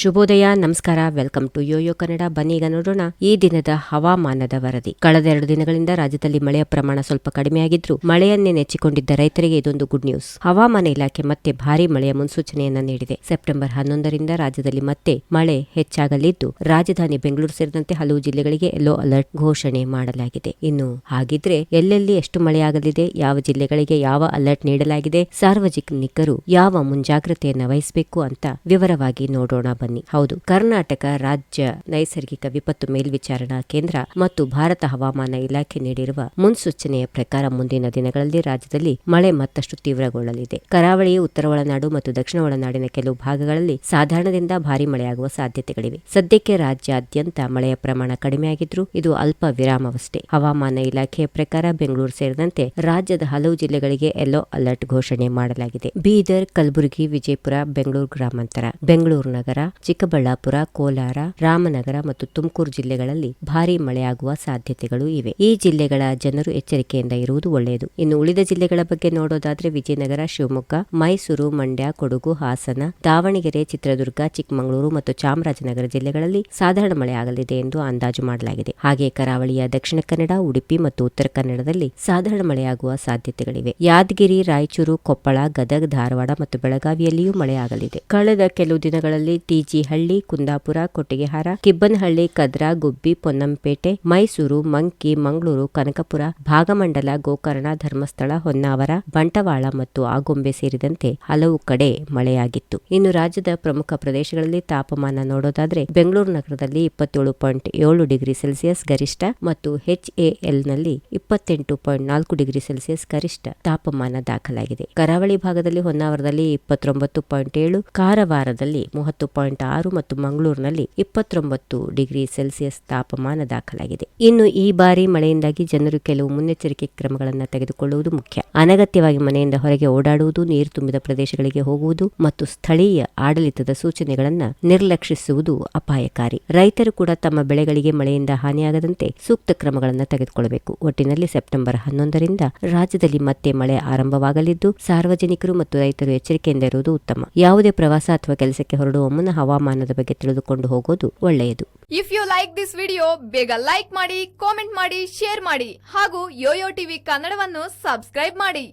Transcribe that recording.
ಶುಭೋದಯ, ನಮಸ್ಕಾರ, welcome to Yoyo Kannada. ಬನ್ನಿ ಈಗ ನೋಡೋಣ ಈ ದಿನದ ಹವಾಮಾನದ ವರದಿ. ಕಳೆದ ಎರಡು ದಿನಗಳಿಂದ ರಾಜ್ಯದಲ್ಲಿ ಮಳೆಯ ಪ್ರಮಾಣ ಸ್ವಲ್ಪ ಕಡಿಮೆಯಾಗಿದ್ರು ಮಳೆಯನ್ನೇ ನೆಚ್ಚಿಕೊಂಡಿದ್ದ ರೈತರಿಗೆ ಇದೊಂದು ಗುಡ್ ನ್ಯೂಸ್. ಹವಾಮಾನ ಇಲಾಖೆ ಮತ್ತೆ ಭಾರಿ ಮಳೆಯ ಮುನ್ಸೂಚನೆಯನ್ನ ನೀಡಿದೆ. ಸೆಪ್ಟೆಂಬರ್ ಹನ್ನೊಂದರಿಂದ ರಾಜ್ಯದಲ್ಲಿ ಮತ್ತೆ ಮಳೆ ಹೆಚ್ಚಾಗಲಿದ್ದು, ರಾಜಧಾನಿ ಬೆಂಗಳೂರು ಸೇರಿದಂತೆ ಹಲವು ಜಿಲ್ಲೆಗಳಿಗೆ ಯೆಲ್ಲೋ ಅಲರ್ಟ್ ಘೋಷಣೆ ಮಾಡಲಾಗಿದೆ. ಇನ್ನು ಹಾಗಿದ್ರೆ ಎಲ್ಲೆಲ್ಲಿ ಎಷ್ಟು ಮಳೆಯಾಗಲಿದೆ, ಯಾವ ಜಿಲ್ಲೆಗಳಿಗೆ ಯಾವ ಅಲರ್ಟ್ ನೀಡಲಾಗಿದೆ, ಸಾರ್ವಜನಿಕರು ಯಾವ ಮುಂಜಾಗ್ರತೆಯನ್ನ ವಹಿಸಬೇಕು ಅಂತ ವಿವರವಾಗಿ ನೋಡೋಣ ಬನ್ನಿ. ಹೌದು, ಕರ್ನಾಟಕ ರಾಜ್ಯ ನೈಸರ್ಗಿಕ ವಿಪತ್ತು ಮೇಲ್ವಿಚಾರಣಾ ಕೇಂದ್ರ ಮತ್ತು ಭಾರತ ಹವಾಮಾನ ಇಲಾಖೆ ನೀಡಿರುವ ಮುನ್ಸೂಚನೆಯ ಪ್ರಕಾರ ಮುಂದಿನ ದಿನಗಳಲ್ಲಿ ರಾಜ್ಯದಲ್ಲಿ ಮಳೆ ಮತ್ತಷ್ಟು ತೀವ್ರಗೊಳ್ಳಲಿದೆ. ಕರಾವಳಿ, ಉತ್ತರ ಒಳನಾಡು ಮತ್ತು ದಕ್ಷಿಣ ಒಳನಾಡಿನ ಕೆಲವು ಭಾಗಗಳಲ್ಲಿ ಸಾಧಾರಣದಿಂದ ಭಾರಿ ಮಳೆಯಾಗುವ ಸಾಧ್ಯತೆಗಳಿವೆ. ಸದ್ಯಕ್ಕೆ ರಾಜ್ಯಾದ್ಯಂತ ಮಳೆಯ ಪ್ರಮಾಣ ಕಡಿಮೆಯಾಗಿದ್ರೂ ಇದು ಅಲ್ಪ ವಿರಾಮವಷ್ಟೇ. ಹವಾಮಾನ ಇಲಾಖೆಯ ಪ್ರಕಾರ ಬೆಂಗಳೂರು ಸೇರಿದಂತೆ ರಾಜ್ಯದ ಹಲವು ಜಿಲ್ಲೆಗಳಿಗೆ ಯೆಲ್ಲೋ ಅಲರ್ಟ್ ಘೋಷಣೆ ಮಾಡಲಾಗಿದೆ. ಬೀದರ್, ಕಲಬುರಗಿ, ವಿಜಯಪುರ, ಬೆಂಗಳೂರು ಗ್ರಾಮಾಂತರ. ಬೆಂಗಳೂರು ನಗರ ಚಿಕ್ಕಬಳ್ಳಾಪುರ, ಕೋಲಾರ, ರಾಮನಗರ ಮತ್ತು ತುಮಕೂರು ಜಿಲ್ಲೆಗಳಲ್ಲಿ ಭಾರೀ ಮಳೆಯಾಗುವ ಸಾಧ್ಯತೆಗಳು ಇವೆ. ಈ ಜಿಲ್ಲೆಗಳ ಜನರು ಎಚ್ಚರಿಕೆಯಿಂದ ಇರುವುದು ಒಳ್ಳೆಯದು. ಇನ್ನು ಉಳಿದ ಜಿಲ್ಲೆಗಳ ಬಗ್ಗೆ ನೋಡೋದಾದ್ರೆ ವಿಜಯನಗರ, ಶಿವಮೊಗ್ಗ, ಮೈಸೂರು, ಮಂಡ್ಯ, ಕೊಡಗು, ಹಾಸನ, ದಾವಣಗೆರೆ, ಚಿತ್ರದುರ್ಗ, ಚಿಕ್ಕಮಗಳೂರು ಮತ್ತು ಚಾಮರಾಜನಗರ ಜಿಲ್ಲೆಗಳಲ್ಲಿ ಸಾಧಾರಣ ಮಳೆಯಾಗಲಿದೆ ಎಂದು ಅಂದಾಜು ಮಾಡಲಾಗಿದೆ. ಹಾಗೆ ಕರಾವಳಿಯ ದಕ್ಷಿಣ ಕನ್ನಡ, ಉಡುಪಿ ಮತ್ತು ಉತ್ತರ ಕನ್ನಡದಲ್ಲಿ ಸಾಧಾರಣ ಮಳೆಯಾಗುವ ಸಾಧ್ಯತೆಗಳಿವೆ. ಯಾದಗಿರಿ, ರಾಯಚೂರು, ಕೊಪ್ಪಳ, ಗದಗ, ಧಾರವಾಡ ಮತ್ತು ಬೆಳಗಾವಿಯಲ್ಲಿಯೂ ಮಳೆಯಾಗಲಿದೆ. ಕಳೆದ ಕೆಲವು ದಿನಗಳಲ್ಲಿ ಟಿಜಿಹಳ್ಳಿ ಕುಂದಾಪುರ, ಕೊಟ್ಟಿಗೆಹಾರ, ಕಿಬ್ಬನಹಳ್ಳಿ, ಕದ್ರಾ, ಗುಬ್ಬಿ, ಪೊನ್ನಂಪೇಟೆ, ಮೈಸೂರು, ಮಂಕಿ, ಮಂಗಳೂರು, ಕನಕಪುರ, ಭಾಗಮಂಡಲ, ಗೋಕರ್ಣ, ಧರ್ಮಸ್ಥಳ, ಹೊನ್ನಾವರ, ಬಂಟವಾಳ ಮತ್ತು ಆಗುಂಬೆ ಸೇರಿದಂತೆ ಹಲವು ಕಡೆ ಮಳೆಯಾಗಿತ್ತು. ಇನ್ನು ರಾಜ್ಯದ ಪ್ರಮುಖ ಪ್ರದೇಶಗಳಲ್ಲಿ ತಾಪಮಾನ ನೋಡೋದಾದ್ರೆ ಬೆಂಗಳೂರು ನಗರದಲ್ಲಿ ಇಪ್ಪತ್ತೇಳು ಪಾಯಿಂಟ್ ಏಳು ಡಿಗ್ರಿ ಸೆಲ್ಸಿಯಸ್ ಗರಿಷ್ಠ ಮತ್ತು ಎಚ್ಎಎಲ್ನಲ್ಲಿ ಇಪ್ಪತ್ತೆಂಟು ಪಾಯಿಂಟ್ ನಾಲ್ಕು ಡಿಗ್ರಿ ಸೆಲ್ಸಿಯಸ್ ಗರಿಷ್ಠ ತಾಪಮಾನ ದಾಖಲಾಗಿದೆ. ಕರಾವಳಿ ಭಾಗದಲ್ಲಿ ಹೊನ್ನಾವರದಲ್ಲಿ ಇಪ್ಪತ್ತೊಂಬತ್ತು ಪಾಯಿಂಟ್ ಏಳು, ಕಾರವಾರದಲ್ಲಿ ಮೂವತ್ತು ಪಾಯಿಂಟ್ ಆರು ಮತ್ತು ಮಂಗಳೂರಿನಲ್ಲಿ ಇಪ್ಪತ್ತೊಂಬತ್ತು ಡಿಗ್ರಿ ಸೆಲ್ಸಿಯಸ್ ತಾಪಮಾನ ದಾಖಲಾಗಿದೆ. ಇನ್ನು ಈ ಬಾರಿ ಮಳೆಯಿಂದಾಗಿ ಜನರು ಕೆಲವು ಮುನ್ನೆಚ್ಚರಿಕೆ ಕ್ರಮಗಳನ್ನು ತೆಗೆದುಕೊಳ್ಳುವುದು ಮುಖ್ಯ. ಅನಗತ್ಯವಾಗಿ ಮನೆಯಿಂದ ಹೊರಗೆ ಓಡಾಡುವುದು, ನೀರು ತುಂಬಿದ ಪ್ರದೇಶಗಳಿಗೆ ಹೋಗುವುದು ಮತ್ತು ಸ್ಥಳೀಯ ಆಡಳಿತದ ಸೂಚನೆಗಳನ್ನು ನಿರ್ಲಕ್ಷಿಸುವುದು ಅಪಾಯಕಾರಿ. ರೈತರು ಕೂಡ ತಮ್ಮ ಬೆಳೆಗಳಿಗೆ ಮಳೆಯಿಂದ ಹಾನಿಯಾಗದಂತೆ ಸೂಕ್ತ ಕ್ರಮಗಳನ್ನು ತೆಗೆದುಕೊಳ್ಳಬೇಕು. ಒಟ್ಟಿನಲ್ಲಿ ಸೆಪ್ಟೆಂಬರ್ ಹನ್ನೊಂದರಿಂದ ರಾಜ್ಯದಲ್ಲಿ ಮತ್ತೆ ಮಳೆ ಆರಂಭವಾಗಲಿದ್ದು, ಸಾರ್ವಜನಿಕರು ಮತ್ತು ರೈತರು ಎಚ್ಚರಿಕೆಯಿಂದ ಇರುವುದು ಉತ್ತಮ. ಯಾವುದೇ ಪ್ರವಾಸ ಅಥವಾ ಕೆಲಸಕ್ಕೆ ಹೊರಡುವ ಮುನ್ನ ಹವಾಮಾನದ ಬಗ್ಗೆ ತಿಳಿದುಕೊಂಡು ಹೋಗೋದು ಒಳ್ಳೆಯದು. If you like this video ಬೇಗ ಲೈಕ್ ಮಾಡಿ ಕಾಮೆಂಟ್ ಮಾಡಿ ಶೇರ್ ಮಾಡಿ ಹಾಗೂ ಯೋಯೋ ಟಿವಿ ಕನ್ನಡವನ್ನು ಸಬ್ಸ್ಕ್ರೈಬ್ ಮಾಡಿ.